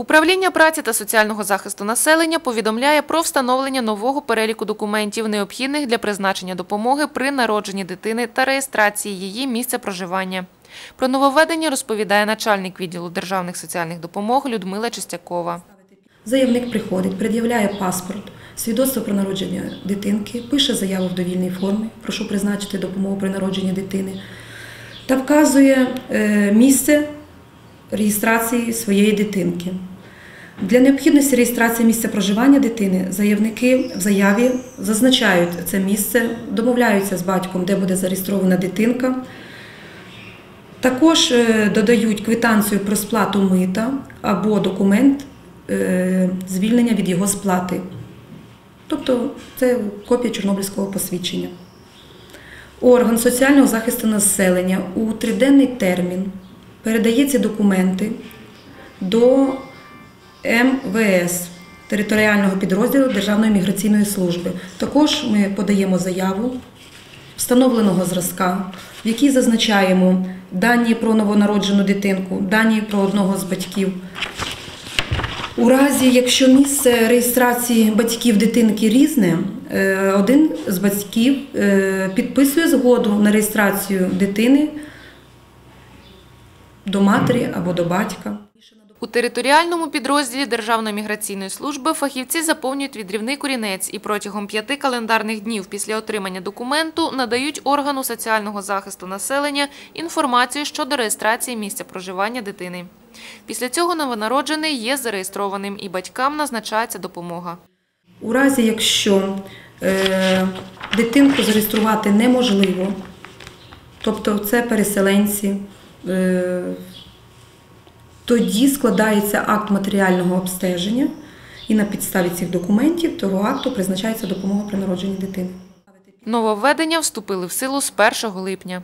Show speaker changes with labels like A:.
A: Управління праці та соціального захисту населення повідомляє про встановлення нового переліку документів, необхідних для призначення допомоги при народженні дитини та реєстрації її місця проживання. Про нововведення розповідає начальник відділу державних соціальних допомог Людмила Чистякова.
B: Заявник приходить, пред'являє паспорт, свідоцтво про народження дитинки, пише заяву в довільній формі, прошу призначити допомогу при народженні дитини, та вказує е, місце реєстрації своєї дитинки. Для необхідності реєстрації місця проживання дитини заявники в заяві зазначають це місце, домовляються з батьком, де буде зареєстрована дитинка. Також е, додають квитанцію про сплату мита або документ е, звільнення від його сплати. Тобто це копія Чорнобильського посвідчення. Орган соціального захисту населення у триденний термін передає ці документи до МВС територіального підрозділу Державної міграційної служби. Також ми подаємо заяву встановленого зразка, в якій зазначаємо дані про новонароджену дитинку, дані про одного з батьків. У разі, якщо місце реєстрації батьків дитинки різне, е, один з батьків е, підписує згоду на реєстрацію дитини до матері або до батька.
A: У територіальному підрозділі Державної міграційної служби фахівці заповнюють відрівний корінець і протягом п'яти календарних днів після отримання документу надають органу соціального захисту населення інформацію щодо реєстрації місця проживання дитини. Після цього новонароджений є зареєстрованим і батькам назначається допомога.
B: У разі, якщо е, дитинку зареєструвати неможливо, тобто це переселенці, тоді складається акт матеріального обстеження, і на підставі цих документів того акту призначається допомога при народженні дитини.
A: Нововведення вступили в силу з 1 липня.